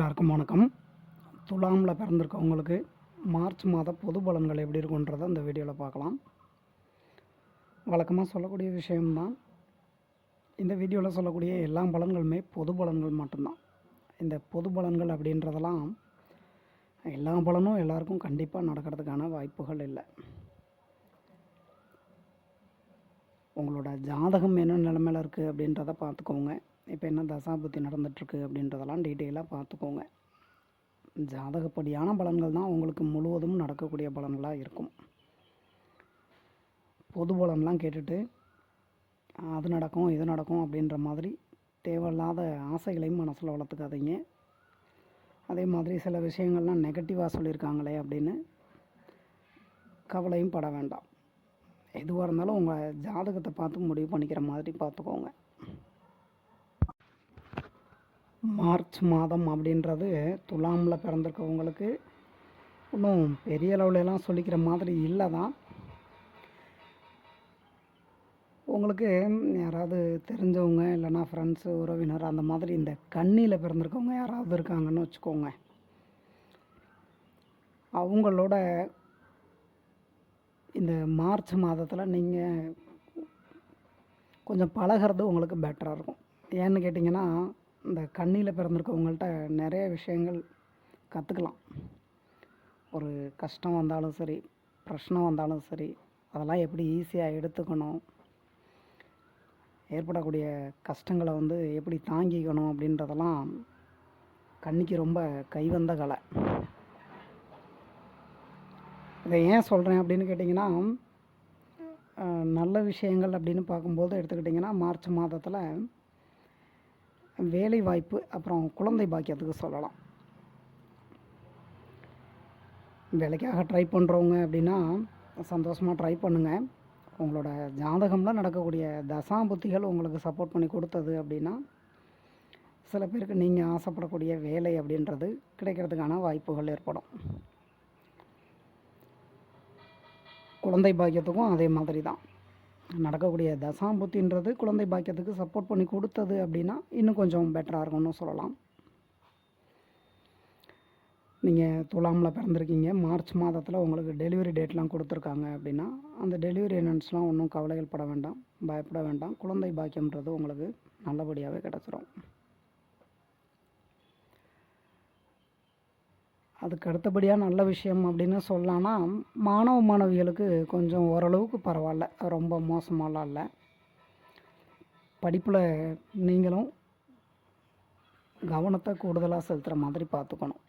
எல்லாருக்கும் வணக்கம். துலாமில் பிறந்திருக்கவங்களுக்கு மார்ச் மாத பொது பலன்கள் எப்படி இருக்குன்றதை அந்த வீடியோவில் பார்க்கலாம். வழக்கமாக சொல்லக்கூடிய விஷயம்தான். இந்த வீடியோவில் சொல்லக்கூடிய எல்லா பலன்களுமே பொது பலன்கள் மட்டும்தான். இந்த பொது பலன்கள் அப்படின்றதெல்லாம் எல்லா பலனும் எல்லாருக்கும் கண்டிப்பாக நடக்கிறதுக்கான வாய்ப்புகள் இல்லை. உங்களோட ஜாதகம் என்ன நிலமையில இருக்குது அப்படின்றத பார்த்துக்கோங்க. இப்போ என்ன தசாபுத்தி நடந்துகிட்ருக்கு அப்படின்றதெல்லாம் டீட்டெயிலாக பார்த்துக்கோங்க. ஜாதகப்படியான பலன்கள் தான் உங்களுக்கு முழுவதும் நடக்கக்கூடிய பலன்களாக இருக்கும். பொது பலன்லாம் கேட்டுட்டு அது நடக்கும் இது நடக்கும் அப்படின்ற மாதிரி தேவையில்லாத ஆசைகளையும் மனசில் வளர்த்துக்காதீங்க. அதே மாதிரி சில விஷயங்கள்லாம் நெகட்டிவாக சொல்லியிருக்காங்களே அப்படின்னு கவலையும் பட வேண்டாம். எதுவாக இருந்தாலும் உங்கள் ஜாதகத்தை பார்த்து முடிவு பண்ணிக்கிற மாதிரி பார்த்துக்கோங்க. மார்ச் மாதம் அப்படின்றது துலாமில் பிறந்திருக்கவங்களுக்கு ஒன்றும் பெரிய அளவுலலாம் சொல்லிக்கிற மாதிரி இல்லை தான் உங்களுக்கு யாராவது தெரிஞ்சவங்க இல்லைன்னா ஃப்ரெண்ட்ஸு உறவினர் அந்த மாதிரி இந்த கண்ணியில் பிறந்திருக்கவங்க யாராவது இருக்காங்கன்னு வச்சுக்கோங்க. அவங்களோட இந்த மார்ச் மாதத்தில் நீங்கள் கொஞ்சம் பழகிறது உங்களுக்கு பெட்டராக இருக்கும். ஏன்னு கேட்டிங்கன்னா இந்த கண்ணியில் பிறந்திருக்கவங்கள்ட்ட நிறைய விஷயங்கள் கற்றுக்கலாம் ஒரு கஷ்டம் வந்தாலும் சரி பிரச்சனை வந்தாலும் சரி அதெல்லாம் எப்படி ஈஸியாக எடுத்துக்கணும் ஏற்படக்கூடிய கஷ்டங்களை வந்து எப்படி தாங்கிக்கணும் அப்படின்றதெல்லாம் கண்ணிக்கு ரொம்ப கைவந்த கலை. இதை ஏன் சொல்கிறேன் அப்படின்னு கேட்டிங்கன்னா நல்ல விஷயங்கள் அப்படின்னு பார்க்கும்போது எடுத்துக்கிட்டிங்கன்னா மார்ச் மாதத்தில் வேலை வாய்ப்பு அப்புறம் குழந்தை பாக்கியத்துக்கு சொல்லலாம். வேலைக்காக ட்ரை பண்ணுறவங்க அப்படின்னா சந்தோஷமாக ட்ரை பண்ணுங்கள் உங்களோட ஜாதகம்லாம் நடக்கக்கூடிய தசாபுத்திகள் உங்களுக்கு சப்போர்ட் பண்ணி கொடுத்தது அப்படின்னா சில பேருக்கு நீங்கள் ஆசைப்படக்கூடிய வேலை அப்படின்றது கிடைக்கிறதுக்கான வாய்ப்புகள் ஏற்படும். குழந்தை பாக்கியத்துக்கும் அதே மாதிரி தான். நடக்கக்கூடிய தசாம்புத்தின்றது குழந்தை பாக்கியத்துக்கு சப்போர்ட் பண்ணி கொடுத்தது அப்படின்னா இன்னும் கொஞ்சம் பெட்டராக இருக்கும்னு சொல்லலாம். நீங்கள் துலாமில் பிறந்திருக்கீங்க. மார்ச் மாதத்தில் உங்களுக்கு டெலிவரி டேட்லாம் கொடுத்துருக்காங்க அப்படின்னா அந்த டெலிவரி என்னன்ஸ்லாம் ஒன்றும் கவலைகள் பட வேண்டாம் பயப்பட வேண்டாம். குழந்தை பாக்கியம்ன்றது உங்களுக்கு நல்லபடியாகவே கிடச்சிரும். அதுக்கு அடுத்தபடியாக நல்ல விஷயம் அப்படின்னு சொல்லலாம்னா மாணவ மாணவிகளுக்கு கொஞ்சம் ஓரளவுக்கு பரவாயில்ல. ரொம்ப மோசமாலாம் இல்லை. படிப்பில் நீங்களும் கவனத்தை கூடுதலாக செலுத்துகிற மாதிரி பார்த்துக்கணும்.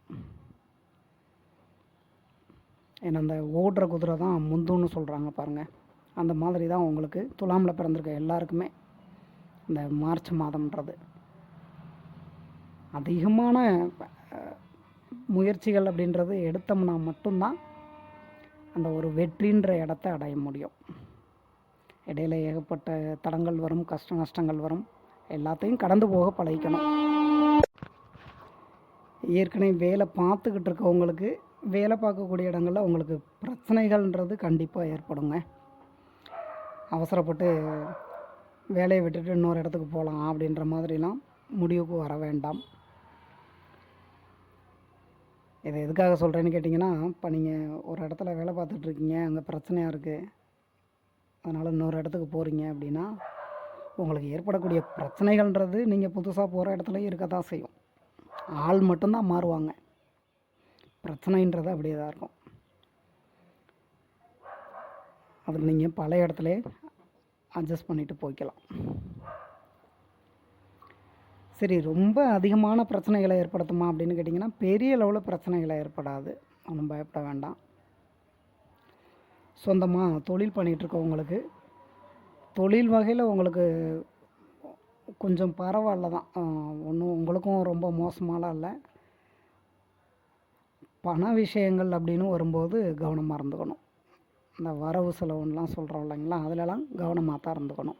ஏன்னா அந்த ஓடுற குதிரை தான் முந்துன்னு சொல்கிறாங்க பாருங்கள் அந்த மாதிரி தான் உங்களுக்கு துலாமில் பிறந்திருக்க எல்லாருக்குமே இந்த மார்ச் மாதம்ன்றது. அதிகமான முயற்சிகள் அப்படின்றது எடுத்தோம்னா மட்டும்தான் அந்த ஒரு வெற்றின்ற இடத்த அடைய முடியும். இடையில ஏகப்பட்ட தடங்கள் வரும் கஷ்ட நஷ்டங்கள் வரும். எல்லாத்தையும் கடந்து போக பழகிக்கணும். ஏற்கனவே வேலை பார்த்துக்கிட்டு இருக்கவங்களுக்கு வேலை பார்க்கக்கூடிய இடங்களில் உங்களுக்கு பிரச்சனைகள்ன்றது கண்டிப்பாக ஏற்படுங்க. அவசரப்பட்டு வேலையை விட்டுட்டு இன்னொரு இடத்துக்கு போகலாம் அப்படின்ற மாதிரிலாம் முடிவுக்கு வர வேண்டாம். இதை எதுக்காக சொல்கிறேன்னு கேட்டிங்கன்னா இப்போ நீங்கள் ஒரு இடத்துல வேலை பார்த்துட்ருக்கீங்க அங்கே பிரச்சனையாக இருக்குது அதனால் இன்னொரு இடத்துக்கு போகிறீங்க அப்படின்னா உங்களுக்கு ஏற்படக்கூடிய பிரச்சனைகள்ன்றது நீங்கள் புதுசாக போகிற இடத்துலையும் இருக்க தான் செய்யும். ஆள் மட்டும்தான் மாறுவாங்க. பிரச்சனைன்றது அப்படியே தான் இருக்கும். அது நீங்கள் பழைய இடத்துல அட்ஜஸ்ட் பண்ணிவிட்டு போய்க்கலாம். சரி ரொம்ப அதிகமான பிரச்சனைகளை ஏற்படுத்துமா அப்படின்னு கேட்டிங்கன்னா பெரிய அளவில் பிரச்சனைகளை ஏற்படாது. ஒன்றும் பயப்பட வேண்டாம். சொந்தமாக தொழில் பண்ணிகிட்ருக்கவங்களுக்கு தொழில் வகையில் உங்களுக்கு கொஞ்சம் பரவாயில்ல தான். ஒன்றும் உங்களுக்கும் ரொம்ப மோசமாலாம் இல்லை. பண விஷயங்கள் அப்படின்னு வரும்போது கவனமாக இருந்துக்கணும் இந்த வரவு செலவுன்னெலாம் சொல்கிறோம் இல்லைங்களா? அதிலலாம் கவனமாக தான் இருந்துக்கணும்.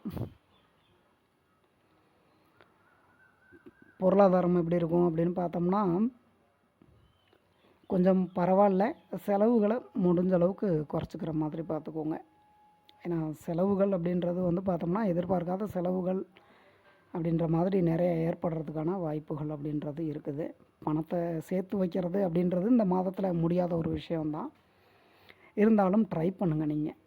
பொருளாதாரம் எப்படி இருக்கும் அப்படின்னு பார்த்தோம்னா கொஞ்சம் பரவாயில்ல. செலவுகளை முடிஞ்ச அளவுக்கு குறைச்சிக்கிற மாதிரி பார்த்துக்கோங்க. ஏன்னா செலவுகள் அப்படின்றது வந்து பார்த்தோம்னா எதிர்பார்க்காத செலவுகள் அப்படின்ற மாதிரி நிறைய ஏற்படுறதுக்கான வாய்ப்புகள் அப்படின்றது இருக்குது. பணத்தை சேர்த்து வைக்கிறது அப்படின்றது இந்த மாதத்தில் முடியாத ஒரு விஷயம்தான். இருந்தாலும் ட்ரை பண்ணுங்கள் நீங்கள்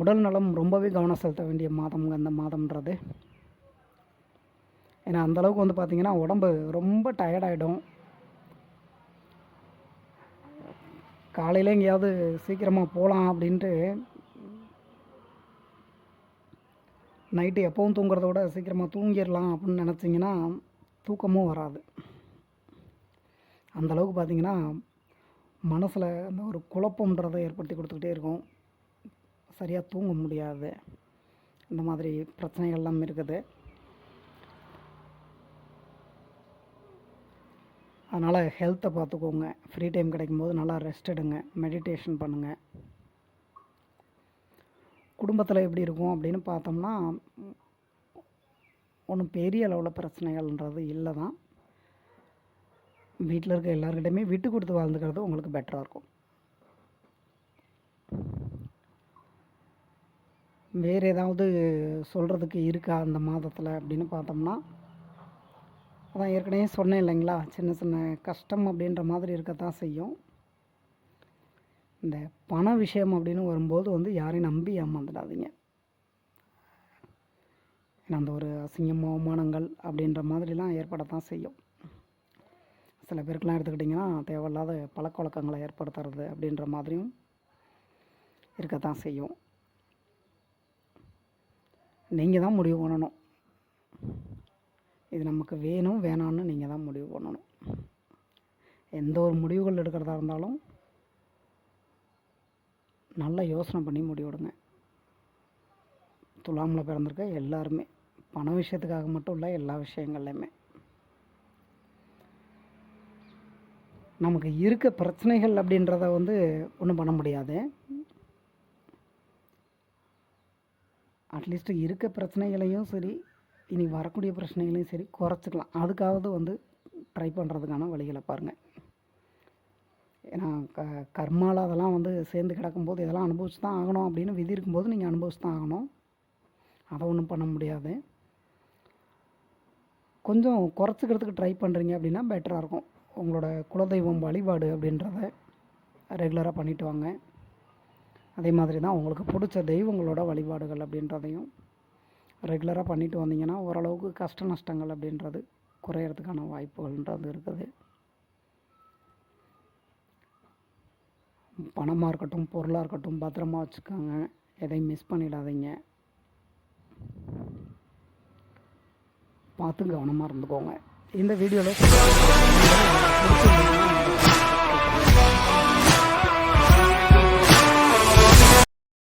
உடல் நலம் ரொம்பவே கவனம் செலுத்த வேண்டிய மாதம் இந்த மாதம்ன்றது. ஏன்னா அந்தளவுக்கு வந்து பார்த்திங்கன்னா உடம்பு ரொம்ப டயர்டாகிடும் காலையில் எங்கேயாவது சீக்கிரமாக போகலாம் அப்படின்ட்டு நைட்டு எப்பவும் தூங்குறத விட சீக்கிரமாக தூங்கிடலாம் அப்படின்னு நினச்சிங்கன்னா தூக்கமும் வராது. அந்தளவுக்கு பார்த்திங்கன்னா பார்த்தீங்கன்னா மனசில் அந்த ஒரு குழப்பம்ன்றதை ஏற்படுத்தி கொடுத்துக்கிட்டே இருக்கும். சரியாக தூங்க முடியாது. இந்த மாதிரி பிரச்சனைகள்லாம் இருக்குது. அதனால் ஹெல்த்தை பார்த்துக்கோங்க. ஃப்ரீ டைம் கிடைக்கும்போது நல்லா ரெஸ்ட் எடுங்க. மெடிடேஷன் பண்ணுங்கள் குடும்பத்தில் எப்படி இருக்கும் அப்படின்னு பார்த்தோம்னா ஒன்றும் பெரிய அளவில் பிரச்சனைகள்ன்றது இல்லை தான் வீட்டில் இருக்க எல்லாருக்கிட்டையுமே விட்டு கொடுத்து வாழ்ந்துக்கிறது உங்களுக்கு பெட்டராக இருக்கும். வேறு ஏதாவது சொல்கிறதுக்கு இருக்கா அந்த மாதத்தில் அப்படின்னு பார்த்தோம்னா அதான் ஏற்கனவே சொன்னேன் இல்லைங்களா? சின்ன சின்ன கஷ்டம் அப்படின்ற மாதிரி இருக்கத்தான் செய்யும். இந்த பண விஷயம் அப்படின்னு வரும்போது வந்து யாரையும் நம்பி ஏமாந்துடாதீங்க. ஏன்னா அந்த ஒரு அசிங்கம் அவமானங்கள் அப்படின்ற மாதிரிலாம் ஏற்படத்தான் செய்யும். சில பேருக்கெலாம் எடுத்துக்கிட்டிங்கன்னா தேவையில்லாத பழக்க வழக்கங்களை ஏற்படுத்துறது அப்படின்ற மாதிரியும் இருக்கத்தான் செய்யும். நீங்கள் தான் முடிவு பண்ணணும். இது நமக்கு வேணும் வேணான்னு நீங்கள் தான் முடிவு பண்ணணும். எந்த ஒரு முடிவுகள் எடுக்கிறதா இருந்தாலும் நல்லா யோசனை பண்ணி முடிவெடுங்க. துலாமில் பிறந்திருக்க எல்லாருமே. பண விஷயத்துக்காக மட்டும் இல்லை எல்லா விஷயங்கள்லையுமே. நமக்கு இருக்க பிரச்சனைகள் அப்படின்றத வந்து ஒன்றும் பண்ண முடியாது. அட்லீஸ்ட் இருக்க பிரச்சனைகளையும் சரி இனி வரக்கூடிய பிரச்சனைகளையும் சரி குறைச்சிக்கலாம். அதுக்காவது வந்து ட்ரை பண்ணுறதுக்கான வழிகளை பாருங்கள் ஏன்னா க கர்மாவில் அதெல்லாம் வந்து சேர்ந்து கிடக்கும்போது இதெல்லாம் அனுபவிச்சு தான் ஆகணும் அப்படின்னு விதி இருக்கும்போது நீங்கள் அனுபவிச்சு தான் ஆகணும். அதை ஒன்றும் பண்ண முடியாது. கொஞ்சம் குறைச்சிக்கிறதுக்கு ட்ரை பண்ணுறீங்க அப்படின்னா பெட்டராக இருக்கும். உங்களோட குலதெய்வம் வழிபாடு அப்படின்றத ரெகுலராக பண்ணிட்டு வாங்க. அதே மாதிரி தான் உங்களுக்கு பிடிச்ச தெய்வங்களோட வழிபாடுகள் அப்படின்றதையும் ரெகுலராக பண்ணிட்டு வந்தீங்கன்னா ஓரளவுக்கு கஷ்ட நஷ்டங்கள் அப்படின்றது குறையிறதுக்கான வாய்ப்புகள்ன்றது இருக்குது. பணமாக இருக்கட்டும் பொருளாக இருக்கட்டும் பத்திரமா வச்சுக்கோங்க. எதையும் மிஸ் பண்ணிடாதீங்க. பார்த்து கவனமாக இருந்துக்கோங்க. இந்த வீடியோவில்